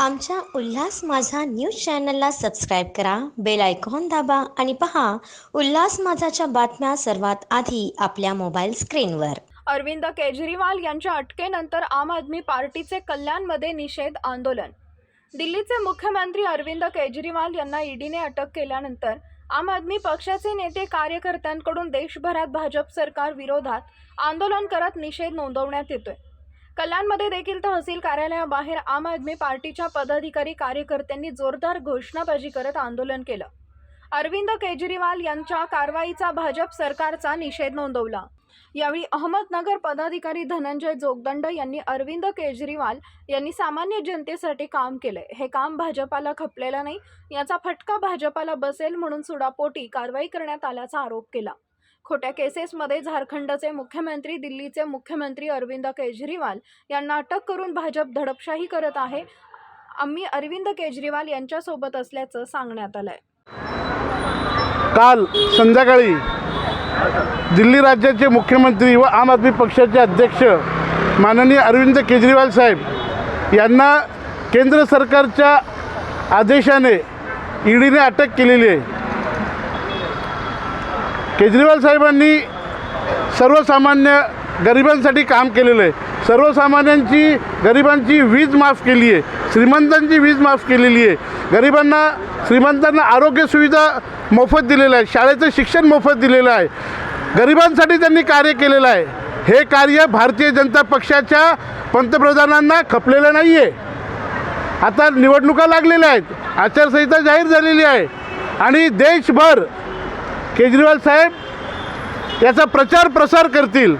आमच्या उल्हास माझा न्यूज चॅनलला सबस्क्राईब करा बेल आयकॉन दाबा आणि पहा उल्हास माझाच्या बातम्या सर्वात आधी आपल्या मोबाईल स्क्रीनवर. अरविंद केजरीवाल यांच्या अटकेनंतर आम आदमी पार्टीचे कल्याणमध्ये निषेध आंदोलन. दिल्लीचे मुख्यमंत्री अरविंद केजरीवाल यांना ईडीने अटक केल्यानंतर आम आदमी पक्षाचे नेते कार्यकर्त्यांकडून देशभरात भाजप सरकार विरोधात आंदोलन करत निषेध नोंदवण्यात येतोय. कल्याणमध्ये देखील तहसील कार्यालयाबाहेर आम आदमी पार्टीच्या पदाधिकारी कार्यकर्त्यांनी जोरदार घोषणाबाजी करत आंदोलन केलं. अरविंद केजरीवाल यांच्या कारवाईचा भाजप सरकारचा निषेध नोंदवला. यावेळी अहमदनगर पदाधिकारी धनंजय जोगदंड यांनी अरविंद केजरीवाल यांनी सामान्य जनतेसाठी काम केलंय. हे काम भाजपाला खपलेलं नाही याचा फटका भाजपाला बसेल म्हणून सुडापोटी कारवाई करण्यात आल्याचा आरोप केला. खोट्या केसेसमध्ये झारखंडचे मुख्यमंत्री दिल्लीचे मुख्यमंत्री अरविंद केजरीवाल यांना अटक करून भाजप धडपशाही करत आहे. आम्ही अरविंद केजरीवाल यांच्यासोबत असल्याचं सांगण्यात आलंय. काल संध्याकाळी दिल्ली राज्याचे मुख्यमंत्री व आम आदमी पक्षाचे अध्यक्ष माननीय अरविंद केजरीवाल साहेब यांना केंद्र सरकारच्या आदेशाने ईडीने अटक केलेली आहे. केजरीवाल साहेबांनी सर्वसामान्य गरिबांसाठी काम केलेलं आहे. सर्वसामान्यांची गरिबांची वीज माफ केली आहे. श्रीमंतांची वीज माफ केलेली आहे. गरिबांना श्रीमंतांना आरोग्य सुविधा मोफत दिलेलं आहे शाळेचं शिक्षण मोफत दिलेलं आहे. गरिबांसाठी त्यांनी कार्य केलेलं आहे. हे कार्य भारतीय जनता पक्षाच्या पंतप्रधानांना खपलेलं नाही आहे आता निवडणुका लागलेल्या आहेत. आचारसंहिता जाहीर झालेली आहे. आणि देशभर केजरीवाल साहेब याचा प्रचार प्रसार करतील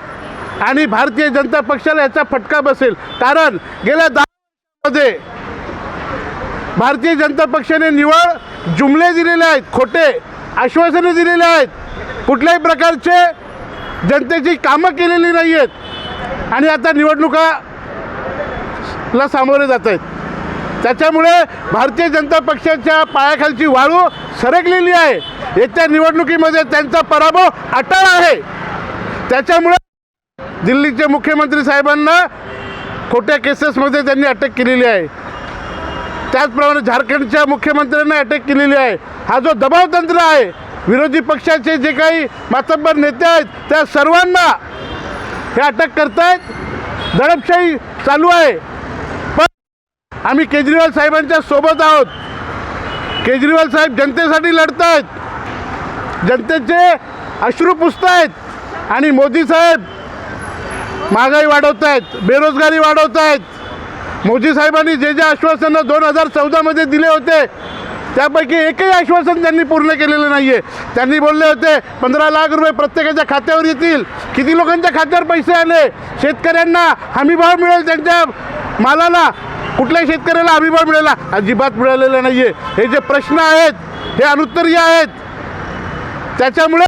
आणि भारतीय जनता पक्षाला याचा फटका बसेल. कारण गेल्या दहामध्ये भारतीय जनता पक्षाने निवळ जुमले दिलेले आहेत खोटे आश्वासने दिलेले आहेत. कुठल्याही प्रकारचे जनतेची कामं केलेली नाही आहेत आणि आता निवडणुका ला सामोरे जात आहेत. त्याच्यामुळे भारतीय जनता पक्षाच्या पायाखालची वाळू सरकलेली आहे. येत्या निवडणुकीमध्ये त्यांचा पराभव अटळ आहे. त्याच्यामुळे दिल्लीचे मुख्यमंत्री साहेबांना खोट्या केसेसमध्ये त्यांनी अटक केलेली आहे. त्याचप्रमाणे झारखंडच्या मुख्यमंत्र्यांना अटक केलेली आहे. हा जो दबाव तंत्र आहे विरोधी पक्षाचे जे काही मातब्बर नेते आहेत त्या सर्वांना हे अटक करतायत. दडपशाही चालू आहे. आम्ही केजरीवाल साहेबांच्या सोबत आहोत. केजरीवाल साहेब जनतेसाठी लढत आहेत जनतेचे अश्रू पुसत आहेत आणि मोदी साहेब महागाई वाढवत आहेत बेरोजगारी वाढवत आहेत मोदी साहेबांनी जे जे आश्वासनं दोन हजार चौदामध्ये दिले होते त्यापैकी एकही आश्वासन त्यांनी पूर्ण केलेलं नाही आहे त्यांनी बोलले होते पंधरा लाख रुपये प्रत्येकाच्या खात्यावर येतील. किती लोकांच्या खात्यावर पैसे आले? शेतकऱ्यांना हमीभाव मिळेल त्यांच्या मालाला. कुठल्याही शेतकऱ्याला अभिमान मिळाला अजिबात मिळालेला नाही आहे हे जे प्रश्न आहेत हे अनुत्तरीय आहेत. त्याच्यामुळे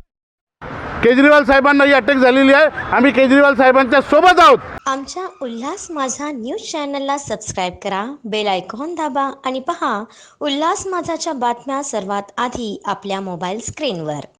केजरीवाल साहेबांना ही अटक झालेली आहे. आम्ही केजरीवाल साहेबांच्या सोबत आहोत. आमच्या उल्हास माझा न्यूज चॅनलला सबस्क्राईब करा बेल आयकॉन दाबा आणि पहा उल्हास माझाच्या बातम्या सर्वात आधी आपल्या मोबाईल स्क्रीनवर.